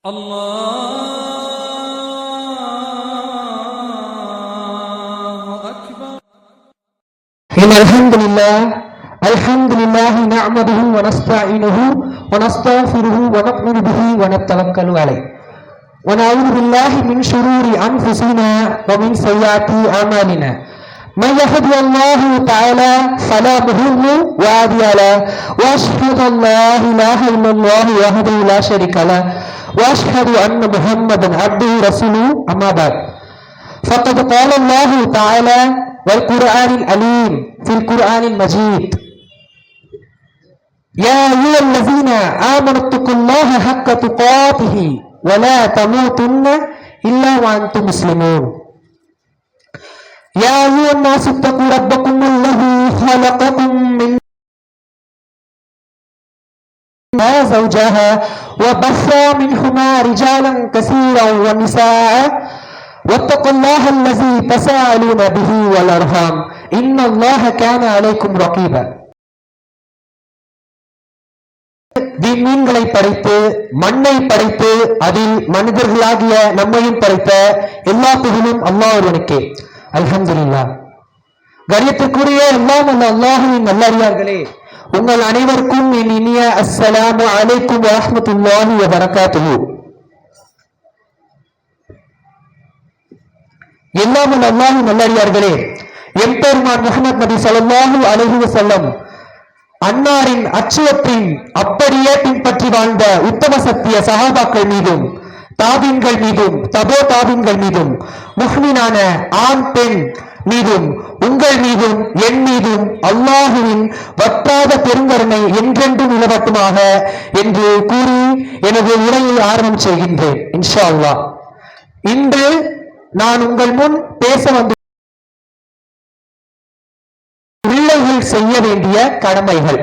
الله أكبر. إن الحمد لله الحمد لله نعمده ونستعينه ونستغفره ونؤمن به ونتوكل عليه. ونعوذ بالله من شرور أنفسنا ومن سيئات أعمالنا. من يهدي الله تعالى فلا مضل وهادي له وأشهد أن لا إله إلا الله وحده لا شريك له. وأشهد أن محمدا عبده ورسوله أما بعد. فقد قال الله تعالى والقرآن الأليم في القرآن المجيد. يا أيها الذين آمنوا اتقوا الله حق تقاته ولا تموتن إلا وأنتم مسلمون. يا أيها الناس اتقوا ربكم الذي خلقكم من زوجها وبث منهما رجالا كثيرا ونساء واتقوا الله الذي تساءلون به والارham ان الله كان عليكم رقيبا விண்மீன்களை படைத்து மண்ணை படைத்து அதில் மனிதர்களாகிய நம்மையும் படைத்த எல்லா புகழும் அல்லாஹ் ஒருவனுக்கே அல்ஹம்துலில்லாஹ் கரியத்திற்குரிய எல்லாம் அல்ல அல்லாஹுவின் நல்லறியார்களே உங்கள் அனைவருக்கும் என் இனிய அஸ்ஸலாமு அலைக்கும் வரஹ்மத்துல்லாஹி வ பரகாத்துஹு எல்லாம் அல்ல நல்லறியார்களே எம்பெருமான் முகமது நபி ஸல்லல்லாஹு அலைஹி செல்லம் அன்னாரின் அச்சுவத்தின் அப்படியே பின்பற்றி வாழ்ந்த உத்தம சத்திய சகாபாக்கள் மீதும் தாபின்கள் மீதும் தபோ தாபின்கள் மீதும் முஹ்மினான ஆண் பெண் மீதும் உங்கள் மீதும் என் மீதும் அல்லாஹுவின் இல்லாத பெருங்கருணை என்றென்றும் நிலவட்டுமாக என்று கூறி எனது உரையை ஆரம்பம் செய்கின்றேன் இன்ஷா அல்லாஹ் இன்று நான் உங்கள் முன் பேச வந்து பிள்ளைகள் செய்ய வேண்டிய கடமைகள்.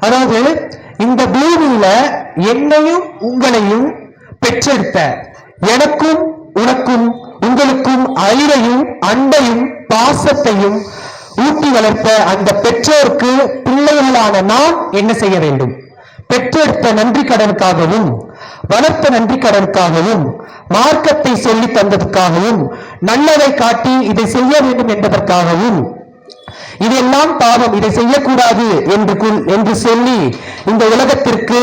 அதாவது இந்த பூமியில என்னையும் உங்களையும் பெற்றெடுத்த எனக்கும் உனக்கும் உங்களுக்கும் அயிரையும் அன்பையும் பாசத்தையும் ஊட்டி வளர்த்த அந்த பெற்றோருக்கு பிள்ளைகளான நாம் என்ன செய்ய வேண்டும்? பெற்றெடுத்த நன்றி கடனுக்காகவும் வளர்த்த நன்றி கடனுக்காகவும் மார்க்கத்தை சொல்லி தந்ததற்காகவும் நல்லதை காட்டி இதை செய்ய வேண்டும் என்பதற்காகவும் இதெல்லாம் பாவம் இதை செய்யக்கூடாது என்று என்று சொல்லி இந்த உலகத்திற்கு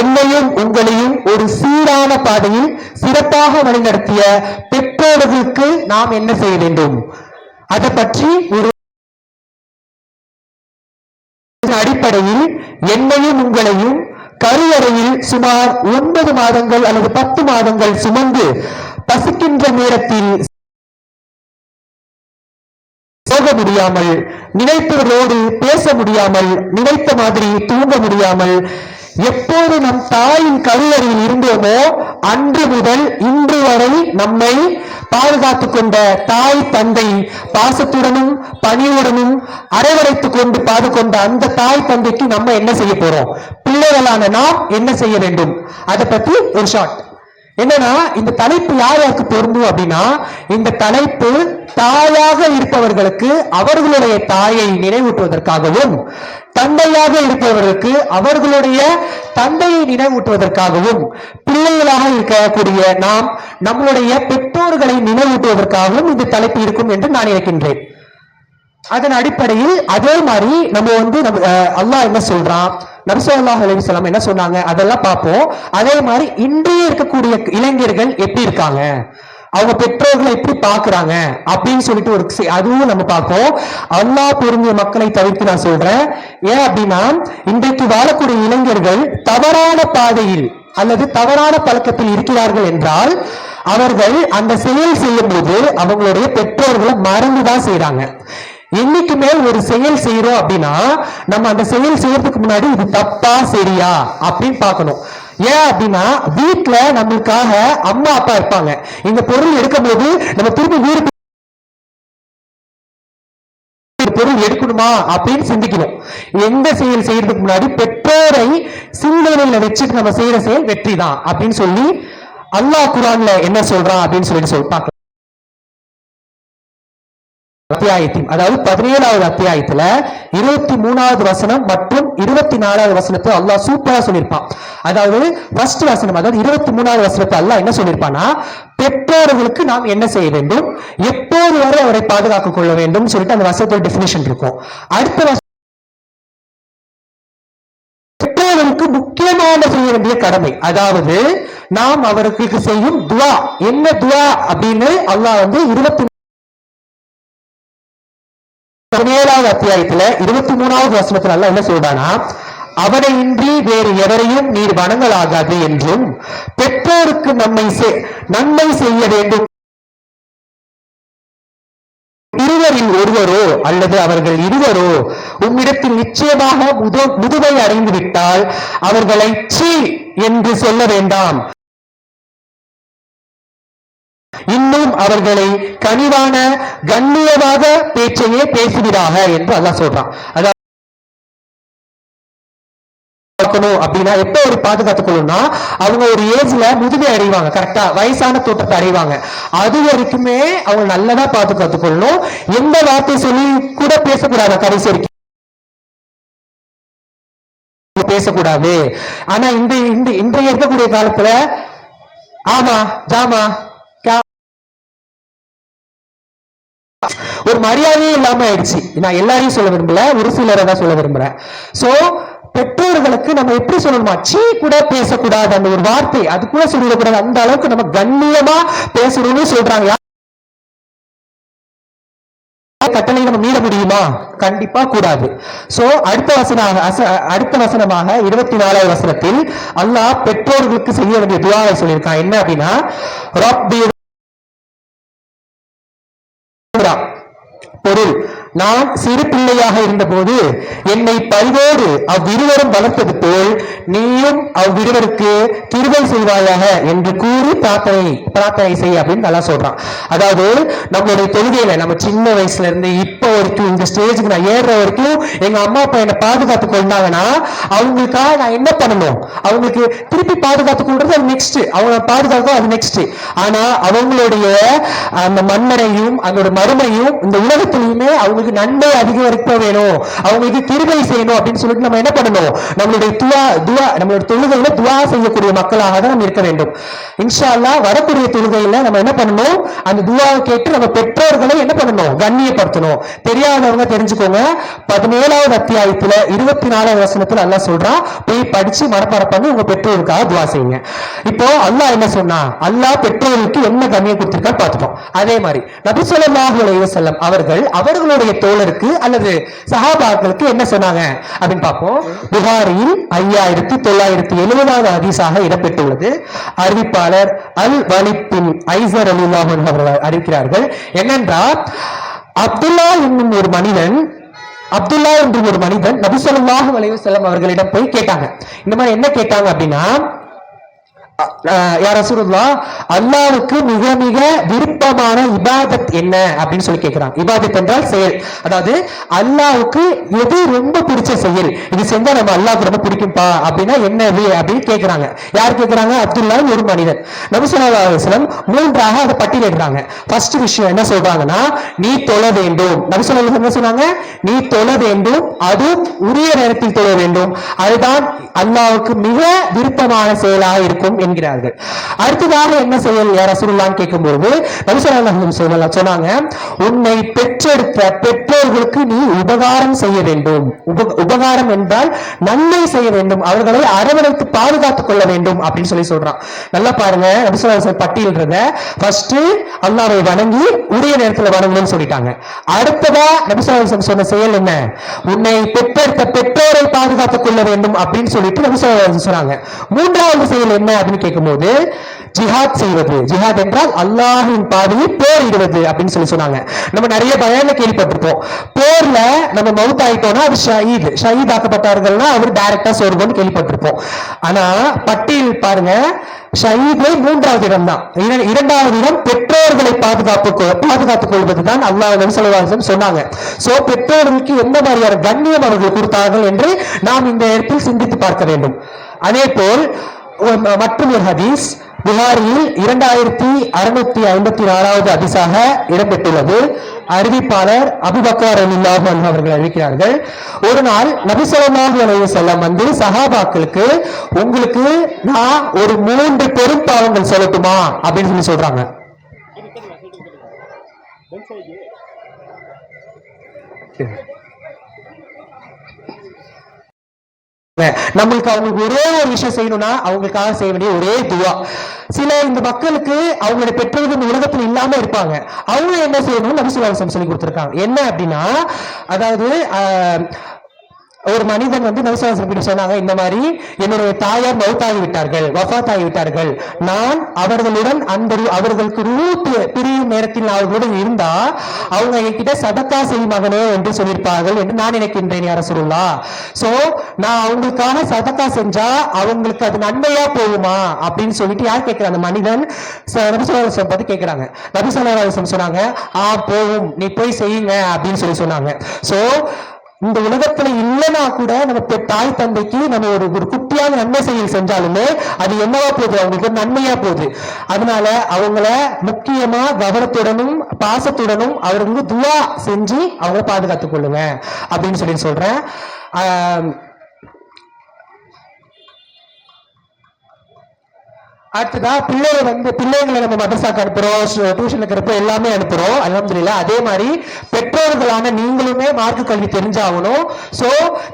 என்னையும் உங்களையும் ஒரு சீரான பாதையில் சிறப்பாக வழிநடத்திய பெற்றோர்களுக்கு நாம் என்ன செய்ய வேண்டும்? அதை பற்றி ஒரு என்னையும் உங்களையும் கருவறையில் சுமார் ஒன்பது மாதங்கள் அல்லது பத்து மாதங்கள் சுமந்து பசிக்கின்ற நேரத்தில் போக முடியாமல் நினைத்தவர்களோடு பேச முடியாமல் நினைத்த மாதிரி தூங்க முடியாமல் எப்போது நம் தாயின் கருவறையில் இருந்தோமோ அன்று முதல் இன்று வரை நம்மை பாதுகாத்துக் கொண்ட தாய் தந்தை பாசத்துடனும் பணியுடனும் அரவணைத்துக் கொண்டு பாது கொண்ட அந்த தாய் தந்தைக்கு நம்ம என்ன செய்ய போறோம்? பிள்ளைகளான நாம் என்ன செய்ய வேண்டும்? அதை பத்தி ஒரு ஷார்ட் என்னன்னா இந்த தலைப்பு யார் யாருக்கு பொருந்தும் அப்படின்னா இந்த தலைப்பு தாயாக இருப்பவர்களுக்கு அவர்களுடைய தாயை நினைவூட்டுவதற்காகவும் தந்தையாக இருப்பவர்களுக்கு அவர்களுடைய தந்தையை நினைவூட்டுவதற்காகவும் பிள்ளைகளாக இருக்கக்கூடிய நாம் நம்மளுடைய பெற்றோர்களை நினைவூட்டுவதற்காகவும் இந்த தலைப்பு இருக்கும் என்று நான் நினைக்கின்றேன். அதன் அடிப்படையில் அதே மாதிரி நம்ம வந்து நம்ம அல்லாஹ் என்ன சொல்றான்? நபிசல்லாஹ் அலைஹிஸ்ஸலாம் என்ன சொன்னாங்க? அதெல்லாம் பார்ப்போம். அதே மாதிரி இன்றைய இருக்கக்கூடிய இளைஞர்கள் எப்படி இருக்காங்க? அவங்க பெற்றோர்களை எப்படி பாக்குறாங்க அப்படின்னு சொல்லிட்டு ஒரு அதுவும் நம்ம பார்ப்போம். அல்லா பொருந்திய மக்களை தவிர்த்து நான் சொல்றேன். ஏன் அப்படின்னா இன்றைக்கு வாழக்கூடிய இளைஞர்கள் தவறான பாதையில் அல்லது தவறான பழக்கத்தில் இருக்கிறார்கள் என்றால் அவர்கள் அந்த செயல் செய்யும் போது அவங்களுடைய பெற்றோர்களை மறந்துதான் செய்யறாங்க என்னைக்கு மேல் ஒரு செயல் செய்யறோம் அப்படின்னா நம்ம அந்த செயல் செய்யறதுக்கு முன்னாடி இது தப்பா சரியா அப்படின்னு பார்க்கணும். ஏன் அப்படின்னா வீட்டுல நம்மளுக்காக அம்மா அப்பா இருப்பாங்க. இந்த பொருள் எடுக்கும்போது நம்ம திரும்பி வீடு ஒரு பொருள் எடுக்கணுமா அப்படின்னு சிந்திக்கணும். எந்த செயல் செய்யறதுக்கு முன்னாடி பெற்றோரை சிந்தனையில வச்சுட்டு நம்ம செய்யற செயல் வெற்றி தான் அப்படின்னு சொல்லி அல்லாஹ் குரான்ல என்ன சொல்றான் அப்படின்னு சொல்லிட்டு சொல்லி பார்க்கலாம் அத்தியாயத்தையும் அதாவது பதினேழாவது அத்தியாயத்துல இருபத்தி மூணாவது வசனம் மற்றும் இருபத்தி நாலாவது வசனத்தை அல்லாஹ் சூப்பரா சொல்லியிருப்பான். அதாவது ஃபர்ஸ்ட் வசனம் அதாவது இருபத்தி மூணாவது வசனத்தை அல்லாஹ் என்ன சொல்லியிருப்பானா பெற்றோர்களுக்கு நாம் என்ன செய்ய வேண்டும்? எப்போது வரை அவரை பாதுகாக்க கொள்ள வேண்டும்? சொல்லிட்டு அந்த வசனத்தோட டெபினிஷன் இருக்கும். அடுத்த வசனம் பெற்றோர்களுக்கு முக்கியமான செய்ய வேண்டிய கடமை அதாவது நாம் அவருக்கு செய்யும் துவா. என்ன துவா? அப்படின்னு அல்லாஹ் வந்து இருபத்தி பதினேழாவது அத்தியாயத்துல இருபத்தி மூணாவது வசனத்துல என்ன சொல்றானா அவனை இன்றி வேறு எவரையும் நீர் வணங்கலாகாது என்றும் பெற்றோருக்கு நம்மை நன்மை செய்ய வேண்டும். இருவரில் ஒருவரோ அல்லது அவர்கள் இருவரோ உம்மிடத்தில் நிச்சயமாக முதுவை முதுமை விட்டால் அவர்களை சீ என்று சொல்ல வேண்டாம். இன்னும் அவர்களை கனிவான கண்ணியவாத பேச்சையே பேசுகிறாக என்று அல்லாஹ் சொல்றான். அதாவது பார்க்கணும் அப்படின்னா எப்ப ஒரு பாதுகாத்துக் கொள்ளணும்னா அவங்க ஒரு ஏஜ்ல முதுமை அடைவாங்க கரெக்டா வயசான தோட்டத்தை அடைவாங்க. அது வரைக்குமே அவங்க நல்லதா பாதுகாத்துக் கொள்ளணும் எந்த வார்த்தை சொல்லி கூட பேசக்கூடாது கடைசி வரைக்கும். பேசக்கூடாது. ஆனா இந்த இன்றைய இருக்கக்கூடிய காலத்துல ஆமா ஜாமா ஒரு மரியாதையே இல்லாம ஆயிடுச்சு. நான் எல்லாரையும் சொல்ல விரும்பல ஒரு சிலரை தான் சொல்ல விரும்புறேன் சோ பெற்றோர்களுக்கு நம்ம எப்படி சொல்லணுமா? சீ கூட பேசக்கூடாது அந்த ஒரு வார்த்தை. அது கூட சொல்லிடக்கூடாது. அந்த அளவுக்கு நம்ம கண்ணியமா பேசணும்னு சொல்றாங்க கட்டளை நம்ம மீற முடியுமா? கண்டிப்பா கூடாது. சோ அடுத்த வசனாக அடுத்த வசனமாக இருபத்தி நாலாவது வசனத்தில் அல்லாஹ் பெற்றோர்களுக்கு செய்ய வேண்டிய துவாவை சொல்லியிருக்கான். என்ன அப்படின்னா ரப்பி பொருள் நான் சிறு பிள்ளையாக இருந்தபோது என்னை பல்வேறு அவ்விருவரும் வளர்த்தது போல் நீயும் அவ்விருவருக்கு கிருபை செய்வாயாக என்று கூறி பிரார்த்தனை பிரார்த்தனை செய் அப்படின்னு நல்லா சொல்றான். அதாவது நம்மளுடைய தொழுகையில நம்ம சின்ன வயசுல இருந்து இப்போ வரைக்கும் இந்த ஸ்டேஜுக்கு நான் ஏறுற வரைக்கும் எங்க அம்மா அப்பா என்னை பாதுகாத்து கொண்டாங்கன்னா அவங்களுக்காக நான் என்ன பண்ணணும்? அவங்களுக்கு திருப்பி பாதுகாத்து கொள்றது அது நெக்ஸ்ட் அவங்க பாதுகாக்கும் அது நெக்ஸ்ட் ஆனா அவங்களுடைய அந்த மண்மனையும் அதோட மறுமையும் இந்த உலகத்திலையுமே அவங்களுக்கு அவங்களுக்கு நன்மை அதிகரிக்க வேணும். அவங்களுக்கு கிருபை செய்யணும் அப்படின்னு சொல்லிட்டு நம்ம என்ன பண்ணணும்? நம்மளுடைய துவா துவா நம்மளுடைய தொழுகையில துவா செய்யக்கூடிய மக்களாக தான் நம்ம இருக்க வேண்டும். இன்ஷா அல்லாஹ் வரக்கூடிய தொழுகையில நம்ம என்ன பண்ணணும்? அந்த துவாவை கேட்டு நம்ம பெற்றோர்களை என்ன பண்ணணும்? கண்ணியப்படுத்தணும். தெரியாதவங்க தெரிஞ்சுக்கோங்க. பதினேழாவது அத்தியாயத்துல இருபத்தி நாலாவது வசனத்துல அல்லாஹ் சொல்றான் போய் படிச்சு மனப்பாடம் பண்ணி உங்க பெற்றோருக்காக துவா செய்யுங்க. இப்போ அல்லாஹ் என்ன சொன்னா? அல்லாஹ் பெற்றோருக்கு என்ன கண்ணியம் கொடுத்திருக்கான்னு பார்த்துட்டோம் அதே மாதிரி நபி ஸல்லல்லாஹு அவர்கள் அவர்களுடைய தோழருக்கு அல்லது சஹாபாக்களுக்கு என்ன சொன்னாங்க? அப்படின்னு பார்ப்போம். புகாரியில் ஐயாயிரத்தி தொள்ளாயிரத்தி எழுபதாவது அதிசாக இடம்பெற்றுள்ளது. அறிவிப்பாளர் அல் வலிப்பின் ஐசர் அலில்லாஹு அவர்கள் அறிவிக்கிறார்கள். என்னென்றால் அப்துல்லா என்னும் ஒரு மனிதன் அப்துல்லா என்ற ஒரு மனிதன் நபிசல்லாஹு ஸல்லல்லாஹு அலைஹி அவர்களிடம் போய் கேட்டாங்க. இந்த மாதிரி என்ன கேட்டாங்க அப்படின்னா யார் ரசூலுல்லா மிக மிக விருப்பமான இபாதத் என்ன? அப்படின்னு சொல்லி கேட்கிறான் இபாதத் என்றால் செயல். அதாவது அல்லாவுக்கு எது ரொம்ப பிடிச்ச செயல்? இது செஞ்சா நம்ம அல்லாவுக்கு ரொம்ப பிடிக்கும்பா? அப்படின்னா என்னது அப்படின்னு கேட்கிறாங்க யார் கேட்கிறாங்க அப்துல்லா ஒரு மனிதன். நபி மூன்றாக அதை பட்டியலிடுறாங்க ஃபர்ஸ்ட் விஷயம் என்ன சொல்றாங்கன்னா நீ தொழ வேண்டும். நபி ஸல்லல்லாஹு என்ன சொன்னாங்க? நீ தொழ வேண்டும். அதுவும் உரிய நேரத்தில் தொழ வேண்டும். அதுதான் அல்லாவுக்கு மிக விருப்பமான செயலாக இருக்கும் என்கிறார்கள். அடுத்ததாக என்ன செயல்? யார் ரசூலுல்லாஹ் கேட்கும்போது நபி ஸல்லல்லாஹு சொன்னாங்க உன்னை பெற்றெடுத்த பெற்றோர்களுக்கு நீ உபகாரம் செய்ய வேண்டும். உபகாரம் என்றால் நன்மை செய்ய வேண்டும். அவர்களை அரவணைத்து பாதுகாத்துக் கொள்ள வேண்டும். அப்படின்னு சொல்லி சொல்றான். நல்லா பாருங்க நபி பட்டியல்றத ஃபர்ஸ்ட் அல்லாவை வணங்கி உரிய நேரத்தில் வணங்கணும்னு சொல்லிட்டாங்க. அடுத்ததா நபி சொன்ன செயல் என்ன? உன்னை பெற்றெடுத்த பெற்றோர் பாதுகாத்துக் கொள்ள வேண்டும் அப்படின்னு சொல்லிட்டு நபி சொன்னாங்க மூன்றாவது செயல் என்ன அப்படின்னு கேட்கும்போது ஜிஹாத் செய்வது. ஜிஹாத் என்றால் அல்லாஹின் பாதையில் போரிடுவது அப்படின்னு சொல்லி சொன்னாங்க. நம்ம நிறைய பயன கேள்விப்பட்டிருப்போம். போர்ல நம்ம மவுத் ஆயிட்டோம்னா அது ஷஹீத். ஷஹீத் ஆக்கப்பட்டார்கள்னா அவர் டைரக்டா சோர்வோன்னு கேள்விப்பட்டிருப்போம். ஆனா பட்டியல் பாருங்க. ஷஹீத்லே மூன்றாவது இடம் தான் இரண்டாவது இடம் பெற்றோர்களை பாதுகாப்பு பாதுகாத்துக் கொள்வது தான் அல்லாஹ் நபி சொன்னாங்க. சோ பெற்றோர்களுக்கு எந்த மாதிரியான கண்ணியம் அவர்கள் கொடுத்தார்கள் என்று நாம் இந்த இடத்தில் சிந்தித்து பார்க்க வேண்டும். அதே போல் மற்றொரு மற்றும் ஒரு ஹதீஸ் புகாரியில் இரண்டாயிரத்தி அறுநூத்தி ஐம்பத்தி நாலாவது ஹதீஸாக இடம்பெற்றுள்ளது. அறிவிப்பாளர் அபுபக்கர் அலில்லாஹு அவர்கள் அறிவிக்கிறார்கள். ஒரு நாள் அலைஹி செல்லம் வந்து சஹாபாக்களுக்கு உங்களுக்கு நான் ஒரு மூன்று பெரும் பாவங்கள் சொல்லட்டுமா? அப்படின்னு சொல்லி சொல்றாங்க. நம்மளுக்கு அவங்களுக்கு ஒரே ஒரு விஷயம் செய்யணும்னா அவங்களுக்காக செய்ய வேண்டிய ஒரே துவா. சில இந்த மக்களுக்கு அவங்களுடைய பெற்றோர்கள் இந்த உலகத்தில் இல்லாம இருப்பாங்க. அவங்க என்ன செய்யணும்னு நபிசுல்லாசம் சொல்லி கொடுத்துருக்காங்க. என்ன அப்படின்னா அதாவது ஆஹ், ஒரு மனிதன் வந்து நபிசுல்லாசம் சொன்னாங்க இந்த மாதிரி என்னுடைய தாயார் மௌத்தாகி விட்டார்கள் வஃபாத் விட்டார்கள் நான் அவர்களுடன் அந்த அவர்களுக்கு ரூத் பிரியும் நேரத்தில் அவர்களுடன் இருந்தா அவங்க என்கிட்ட சதக்கா செய் மகனே என்று சொல்லியிருப்பார்கள் என்று நான் நினைக்கின்றேன் யார சொல்லா சோ நான் அவங்களுக்காக சதக்கா செஞ்சா அவங்களுக்கு அது நன்மையா போகுமா அப்படின்னு சொல்லிட்டு யார் கேட்கிறாங்க? அந்த மனிதன் ச- பார்த்து கேட்கிறாங்க. நபி சொன்னாங்க ஆ போகும் நீ போய் செய்யுங்க அப்படின்னு சொல்லி சொன்னாங்க. சோ இந்த உலகத்துல இல்லைன்னா கூட நம்ம தாய் தந்தைக்கு நம்ம ஒரு ஒரு குட்டியான நன்மை செயல் செஞ்சாலுமே அது என்னவா போகுது? அவங்களுக்கு நன்மையா போகுது. அதனால அவங்கள முக்கியமா கவனத்துடனும் பாசத்துடனும் அவர்களுக்கு துவா செஞ்சு அவங்கள பாதுகாத்துக் கொள்ளுங்க. அப்படின்னு சொல்லி சொல்றேன். அடுத்ததான் பிள்ளைகளை வந்து பிள்ளைங்களை நம்ம மதரசாக்கு அனுப்புறோம் டியூஷனுக்கு இருக்கிறப்ப எல்லாமே அனுப்புறோம். அலமதுல அதே மாதிரி பெற்றோர்களான நீங்களுமே மார்க்க கல்வி தெரிஞ்சாகணும். ஸோ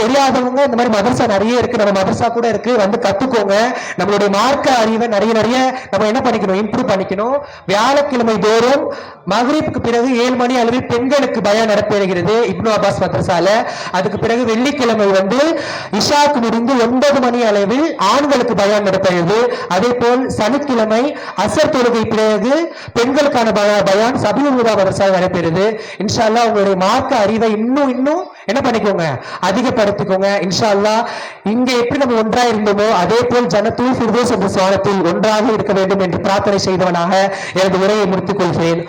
தெரியாதவங்க இந்த மாதிரி மதரசா நிறைய இருக்கு. நம்ம மதரசா கூட இருக்கு. வந்து கத்துக்கோங்க. நம்மளுடைய மார்க்க அறிவை நிறைய நிறைய நம்ம என்ன பண்ணிக்கணும்? இம்ப்ரூவ் பண்ணிக்கணும். வியாழக்கிழமை தோறும் மகரிப்புக்கு பிறகு ஏழு மணி அளவில் பெண்களுக்கு பயம் நடப்பெறுகிறது. இப்னு அப்பாஸ் மத்ரசால. அதுக்கு பிறகு வெள்ளிக்கிழமை வந்து இஷாக்கு முடிந்து ஒன்பது மணி அளவில் ஆண்களுக்கு பயம் நடப்பது அதே போல் சனிக்கிழமை அசர் தொழுகை பிறகு பெண்களுக்கான பய- பயான் சபீல் முதா மதரசா நடைபெறுது. இன்ஷா அல்லாஹ் உங்களுடைய மார்க்க அறிவை இன்னும் இன்னும் என்ன பண்ணிக்கோங்க? அதிகப்படுத்திக்கோங்க. இன்ஷா அல்லாஹ் இங்க எப்படி நம்ம ஒன்றா இருந்தோமோ அதே போல் ஜனத்தூர் ஃபிர்தோஸ் என்ற சுவானத்தில் ஒன்றாக இருக்க வேண்டும் என்று பிரார்த்தனை செய்தவனாக எனது உரையை முடித்துக் கொள்கிறேன்.